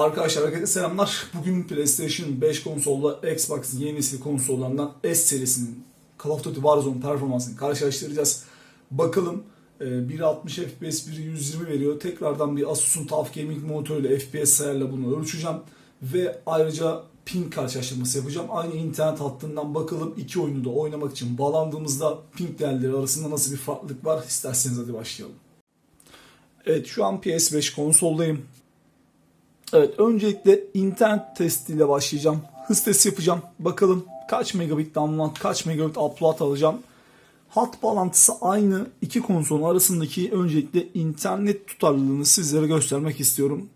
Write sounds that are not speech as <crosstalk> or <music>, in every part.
Arkadaşlar herkese selamlar. Bugün PlayStation 5 konsolda Xbox'ın yeni nesil konsollarından S serisinin Call of Duty Warzone performansını karşılaştıracağız. Bakalım e, biri 60 FPS, biri 120 veriyor. Tekrardan bir Asus'un TUF Gaming monitörüyle FPS sayarla bunu ölçeceğim. Ve ayrıca ping karşılaştırması yapacağım. Aynı internet hattından bakalım iki oyunu da oynamak için bağlandığımızda ping değerleri arasında nasıl bir farklılık var. İsterseniz hadi başlayalım. Evet şu an PS5 konsoldayım. Evet öncelikle internet testiyle başlayacağım. Hız testi yapacağım. Bakalım kaç megabit download, kaç megabit upload alacağım. Hat bağlantısı aynı iki konsolun arasındaki öncelikle internet tutarlılığını sizlere göstermek istiyorum.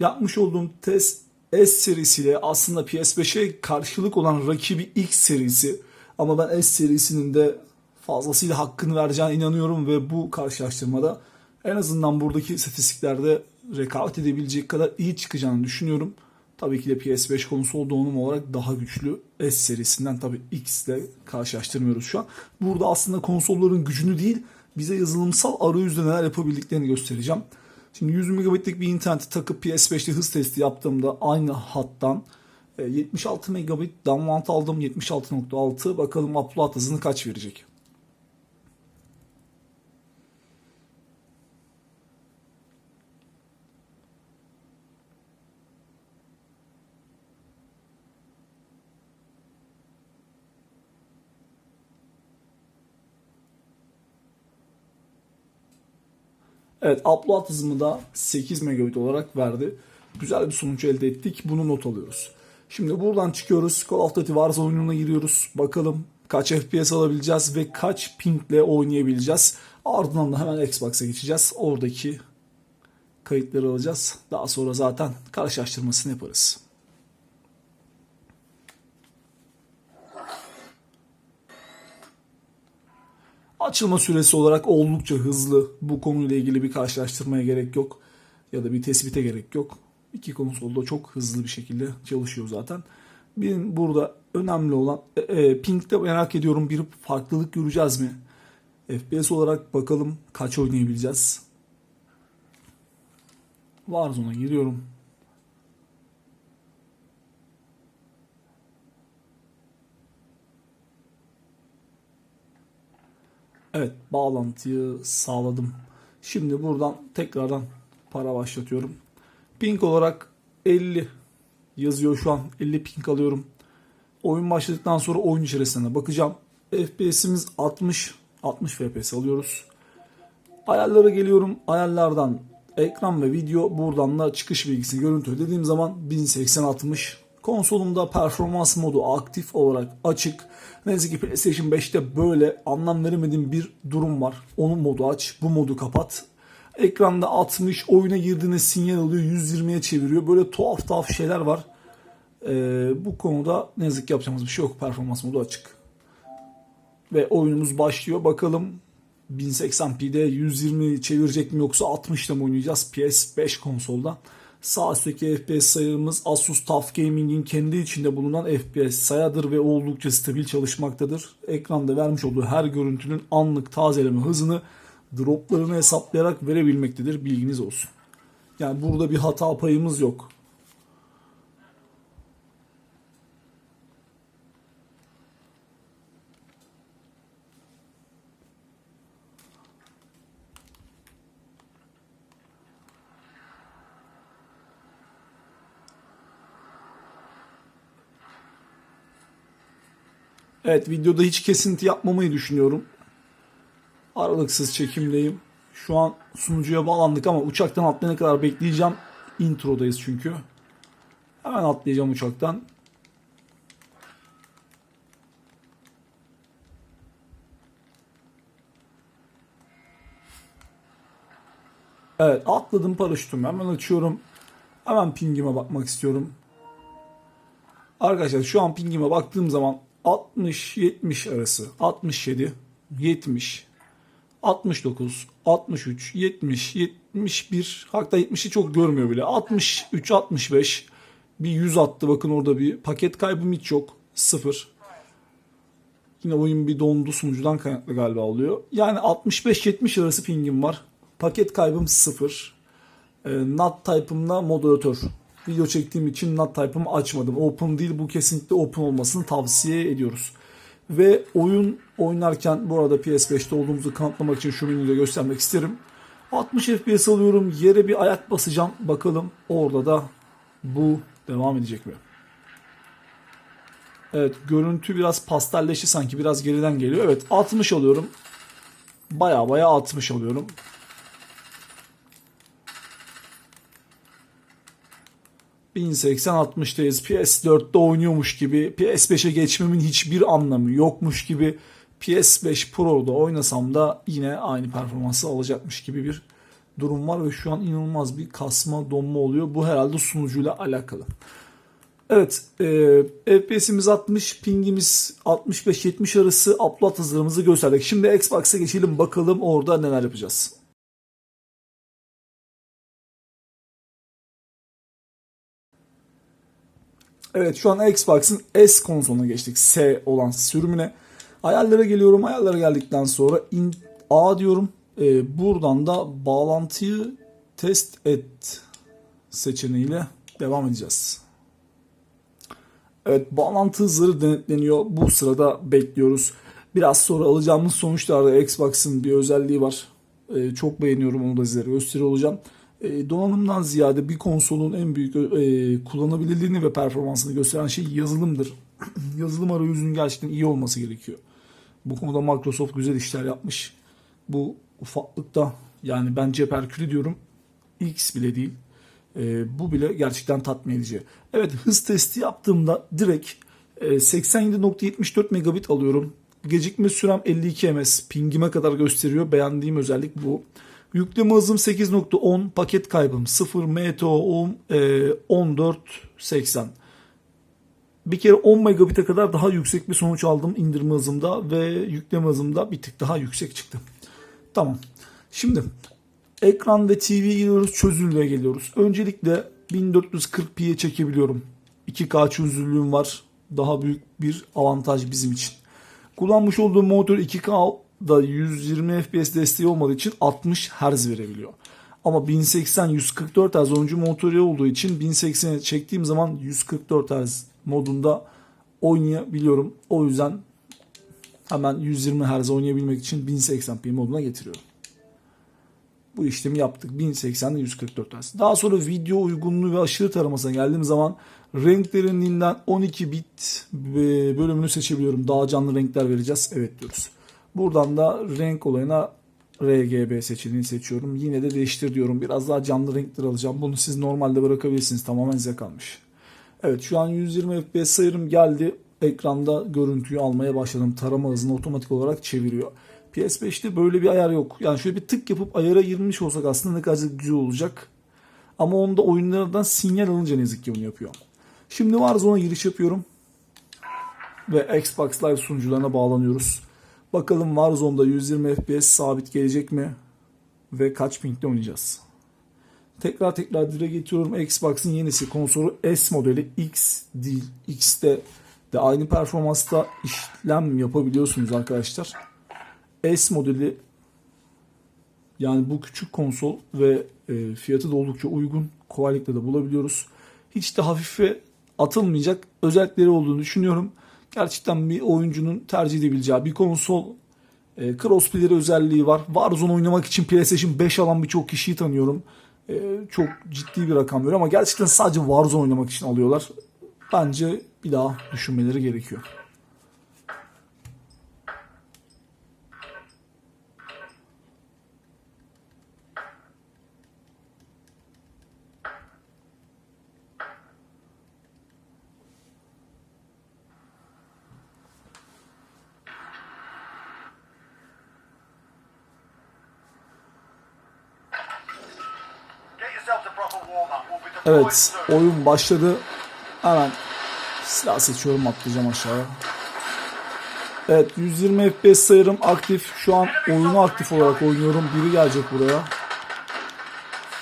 Yapmış olduğum test S serisiyle aslında PS5'e karşılık olan rakibi X serisi. Ama ben S serisinin de fazlasıyla hakkını vereceğine inanıyorum ve bu karşılaştırmada en azından buradaki istatistiklerde rekabet edebilecek kadar iyi çıkacağını düşünüyorum. Tabii ki de PS5 konsol donanım olarak daha güçlü S serisinden tabii X ile karşılaştırmıyoruz şu an. Burada aslında konsolların gücünü değil bize yazılımsal arayüzde neler yapabildiklerini göstereceğim. Şimdi 100 megabitlik bir interneti takıp PS5'te hız testi yaptığımda aynı hattan e, 76 megabit download aldım 76.6 bakalım upload hızını kaç verecek. Evet upload hızımı da 8 megabit olarak verdi. Güzel bir sonuç elde ettik. Bunu not alıyoruz. Şimdi buradan çıkıyoruz. Call of Duty Warzone oyununa giriyoruz. Bakalım kaç FPS alabileceğiz ve kaç pingle oynayabileceğiz. Ardından da hemen Xbox'a geçeceğiz. Oradaki kayıtları alacağız. Daha sonra zaten karşılaştırmasını yaparız. Açılma süresi olarak oldukça hızlı. Bu konuyla ilgili bir karşılaştırmaya gerek yok. Ya da bir tespite gerek yok. İki konsolda çok hızlı bir şekilde çalışıyor zaten. Benim burada önemli olan e, e, ping'de merak ediyorum bir farklılık göreceğiz mi? FPS olarak bakalım kaç oynayabileceğiz. Warzone'a giriyorum. Evet bağlantıyı sağladım. Şimdi buradan tekrardan para başlatıyorum. Ping olarak 50 yazıyor şu an. 50 ping alıyorum. Oyun başladıktan sonra oyun içerisine bakacağım. FPS'imiz 60 60 FPS alıyoruz. Ayarlara geliyorum. Ayarlardan ekran ve video buradan da çıkış bilgisi görüntü dediğim zaman 1080 60 Konsolumda performans modu aktif olarak açık. Neyse ki PlayStation 5'te böyle anlam veremediğim bir durum var. Onun modu aç, bu modu kapat. Ekranda 60, oyuna girdiğinde sinyal alıyor, 120'ye çeviriyor. Böyle tuhaf tuhaf şeyler var. Ee, bu konuda ne yazık ki yapacağımız bir şey yok. Performans modu açık. Ve oyunumuz başlıyor. Bakalım 1080p'de 120 çevirecek mi yoksa 60'da mı oynayacağız PS5 konsolda. Sağ üstteki FPS sayımız Asus TUF Gaming'in kendi içinde bulunan FPS sayadır ve oldukça stabil çalışmaktadır. Ekranda vermiş olduğu her görüntünün anlık tazeleme hızını droplarını hesaplayarak verebilmektedir. Bilginiz olsun. Yani burada bir hata payımız yok. Evet videoda hiç kesinti yapmamayı düşünüyorum. Aralıksız çekimdeyim. Şu an sunucuya bağlandık ama uçaktan atlayana kadar bekleyeceğim. Introdayız çünkü. Hemen atlayacağım uçaktan. Evet atladım paraşütümü hemen açıyorum. Hemen pingime bakmak istiyorum. Arkadaşlar şu an pingime baktığım zaman 60-70 arası. 67 70 69 63 70 71 hatta 70'i çok görmüyor bile. 63 65 bir 100 attı. Bakın orada bir paket kaybım hiç yok. 0 Yine oyun bir dondu. Sunucudan kaynaklı galiba oluyor. Yani 65-70 arası pingim var. Paket kaybım 0. E, NAT type'ımda moderatör video çektiğim için NAT type'ımı açmadım. Open değil bu kesinlikle open olmasını tavsiye ediyoruz. Ve oyun oynarken bu arada PS5'te olduğumuzu kanıtlamak için şu menüyü de göstermek isterim. 60 FPS alıyorum. Yere bir ayak basacağım. Bakalım orada da bu devam edecek mi? Evet görüntü biraz pastelleşti sanki. Biraz geriden geliyor. Evet 60 alıyorum. Baya baya 60 alıyorum. ...1080-60'dayız. PS4'te oynuyormuş gibi... ...PS5'e geçmemin hiçbir anlamı yokmuş gibi... PS5 Pro'da oynasam da yine aynı performansı alacakmış gibi bir durum var ve şu an inanılmaz bir kasma donma oluyor. Bu herhalde sunucuyla alakalı. Evet, e, FPS'imiz 60, pingimiz 65-70 arası upload hızlarımızı gösterdik. Şimdi Xbox'a geçelim bakalım orada neler yapacağız. Evet şu an Xbox'ın S konsoluna geçtik. S olan sürümüne. Ayarlara geliyorum. Ayarlara geldikten sonra in, A diyorum. Ee, buradan da bağlantıyı test et seçeneğiyle devam edeceğiz. Evet bağlantı hızları denetleniyor. Bu sırada bekliyoruz. Biraz sonra alacağımız sonuçlarda Xbox'ın bir özelliği var. Ee, çok beğeniyorum onu da sizlere gösteriyor olacağım. Ee, donanımdan ziyade bir konsolun en büyük e, kullanabilirliğini ve performansını gösteren şey yazılımdır. <clears throat> Yazılım arayüzünün gerçekten iyi olması gerekiyor. Bu konuda Microsoft güzel işler yapmış. Bu ufaklıkta yani ben cep Herkülü diyorum. X bile değil. E, bu bile gerçekten tatmin edici. Evet hız testi yaptığımda direkt e, 87.74 megabit alıyorum. Gecikme sürem 52 ms. Pingime kadar gösteriyor. Beğendiğim özellik bu. Yükleme hızım 8.10, paket kaybım 0, MTO'um e, 14.80. Bir kere 10 megabit'e kadar daha yüksek bir sonuç aldım indirme hızımda ve yükleme hızımda bir tık daha yüksek çıktı. Tamam. Şimdi ekran ve TV'ye geliyoruz, çözünürlüğe geliyoruz. Öncelikle 1440p'ye çekebiliyorum. 2K çözünürlüğüm var. Daha büyük bir avantaj bizim için. Kullanmış olduğum monitör 2K da 120 FPS desteği olmadığı için 60 Hz verebiliyor. Ama 1080 144 Hz oyuncu monitörü olduğu için 1080'e çektiğim zaman 144 Hz modunda oynayabiliyorum. O yüzden hemen 120 Hz oynayabilmek için 1080p moduna getiriyorum. Bu işlemi yaptık. 1080'de 144 Hz. Daha sonra video uygunluğu ve aşırı taramasına geldiğim zaman renk derinliğinden 12 bit e, bölümünü seçebiliyorum. Daha canlı renkler vereceğiz. Evet diyoruz. Buradan da renk olayına RGB seçeneğini seçiyorum. Yine de değiştir diyorum. Biraz daha canlı renkler alacağım. Bunu siz normalde bırakabilirsiniz. Tamamen size kalmış. Evet şu an 120 FPS sayırım geldi. Ekranda görüntüyü almaya başladım. Tarama hızını otomatik olarak çeviriyor. PS5'te böyle bir ayar yok. Yani şöyle bir tık yapıp ayara girmiş olsak aslında ne kadar güzel olacak. Ama onda oyunlardan sinyal alınca ne yazık ki bunu yapıyor. Şimdi Warzone'a giriş yapıyorum. Ve Xbox Live sunucularına bağlanıyoruz. Bakalım Warzone'da 120 FPS sabit gelecek mi? Ve kaç pingde oynayacağız? Tekrar tekrar dile getiriyorum. Xbox'ın yenisi konsolu S modeli X değil. X'te de aynı performansta işlem yapabiliyorsunuz arkadaşlar. S modeli yani bu küçük konsol ve e, fiyatı da oldukça uygun. Kolaylıkla da bulabiliyoruz. Hiç de hafife atılmayacak özellikleri olduğunu düşünüyorum. Gerçekten bir oyuncunun tercih edebileceği bir konsol. E, Crossplay'leri özelliği var. Warzone oynamak için PlayStation 5 alan birçok kişiyi tanıyorum. E, çok ciddi bir rakam veriyor ama gerçekten sadece Warzone oynamak için alıyorlar. Bence bir daha düşünmeleri gerekiyor. Evet oyun başladı. Hemen silah seçiyorum atlayacağım aşağıya. Evet 120 FPS sayarım aktif. Şu an oyunu aktif olarak oynuyorum. Biri gelecek buraya.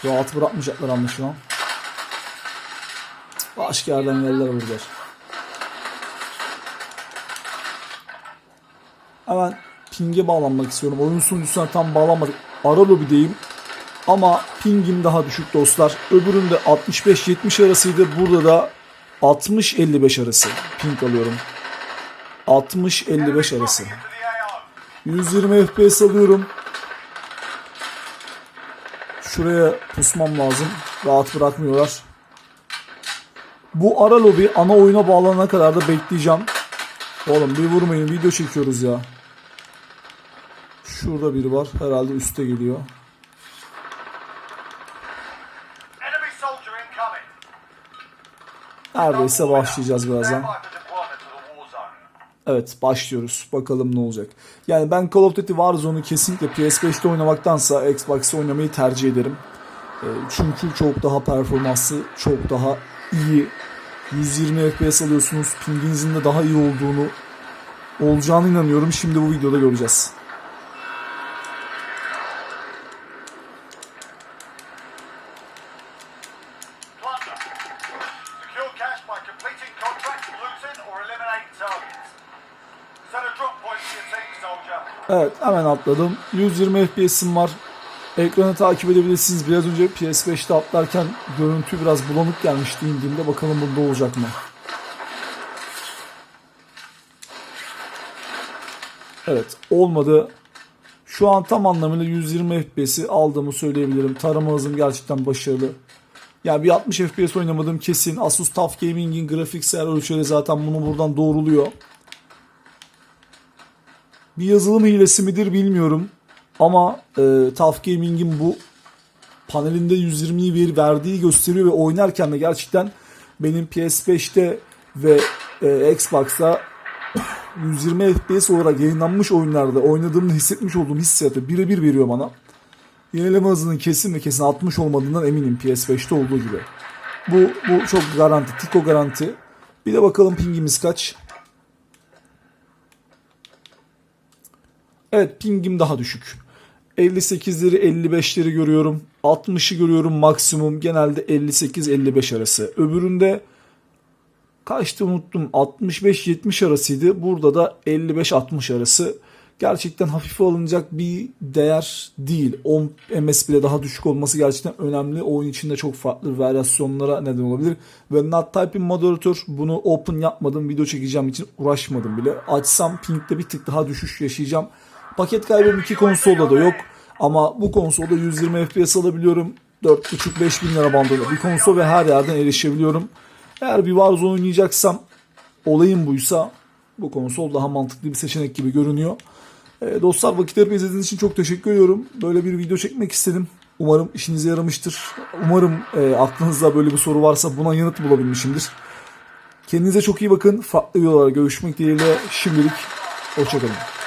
Rahat bırakmayacaklar anlaşılan. Başka yerden geldiler burada. Hemen ping'e bağlanmak istiyorum. Oyun sunucusuna tam bağlanmadık. Ara lobideyim. Ama pingim daha düşük dostlar. Öbüründe 65-70 arasıydı. Burada da 60-55 arası ping alıyorum. 60-55 arası. Into the AO. 120 FPS alıyorum. Şuraya pusmam lazım. Rahat bırakmıyorlar. Bu ara lobi ana oyuna bağlanana kadar da bekleyeceğim. Oğlum bir vurmayın video çekiyoruz ya. Şurada biri var. Herhalde üste geliyor. Neredeyse başlayacağız birazdan. Evet başlıyoruz. Bakalım ne olacak. Yani ben Call of Duty Warzone'u kesinlikle PS5'te oynamaktansa Xbox'ta oynamayı tercih ederim. E, Çünkü çok daha performanslı, çok daha iyi. 120 FPS alıyorsunuz. Pinginizin de daha iyi olduğunu olacağına inanıyorum. Şimdi bu videoda göreceğiz. Hemen atladım. 120 FPS'im var. Ekranı takip edebilirsiniz. Biraz önce PS5'te atlarken görüntü biraz bulanık gelmişti indiğimde. Bakalım bunda olacak mı? Evet olmadı. Şu an tam anlamıyla 120 FPS'i aldığımı söyleyebilirim. Tarama hızım gerçekten başarılı. Yani bir 60 FPS oynamadım kesin. Asus TUF Gaming'in grafiksel ölçüleri zaten bunu buradan doğruluyor. Bir yazılım hilesi midir bilmiyorum. Ama e, TUF Gaming'in bu panelinde 120'yi bir verdiği gösteriyor ve oynarken de gerçekten benim PS5'te ve e, Xbox'ta 120 FPS olarak yayınlanmış oyunlarda oynadığımda hissetmiş olduğum hissiyatı birebir veriyor bana. Yenileme hızının kesin ve kesin 60 olmadığından eminim PS5'te olduğu gibi. Bu, bu çok garanti, Tiko garanti. Bir de bakalım pingimiz kaç. Evet pingim daha düşük. 58'leri 55'leri görüyorum. 60'ı görüyorum maksimum. Genelde 58-55 arası. Öbüründe kaçtı unuttum. 65-70 arasıydı. Burada da 55-60 arası. Gerçekten hafife alınacak bir değer değil. 10 MS bile daha düşük olması gerçekten önemli. Oyun içinde çok farklı varyasyonlara neden olabilir. Ve Not Type'in moderatör bunu open yapmadım. Video çekeceğim için uğraşmadım bile. Açsam pingde bir tık daha düşüş yaşayacağım. Paket kaybım iki konsolda da yok. Ama bu konsolda 120 FPS alabiliyorum. 4.5-5 bin lira bandında bir konsol ve her yerden erişebiliyorum. Eğer bir Warzone oynayacaksam olayım buysa bu konsol daha mantıklı bir seçenek gibi görünüyor. Ee, dostlar vakitlerimi izlediğiniz için çok teşekkür ediyorum. Böyle bir video çekmek istedim. Umarım işinize yaramıştır. Umarım e, aklınızda böyle bir soru varsa buna yanıt bulabilmişimdir. Kendinize çok iyi bakın. Farklı videolarda görüşmek dileğiyle şimdilik hoşçakalın.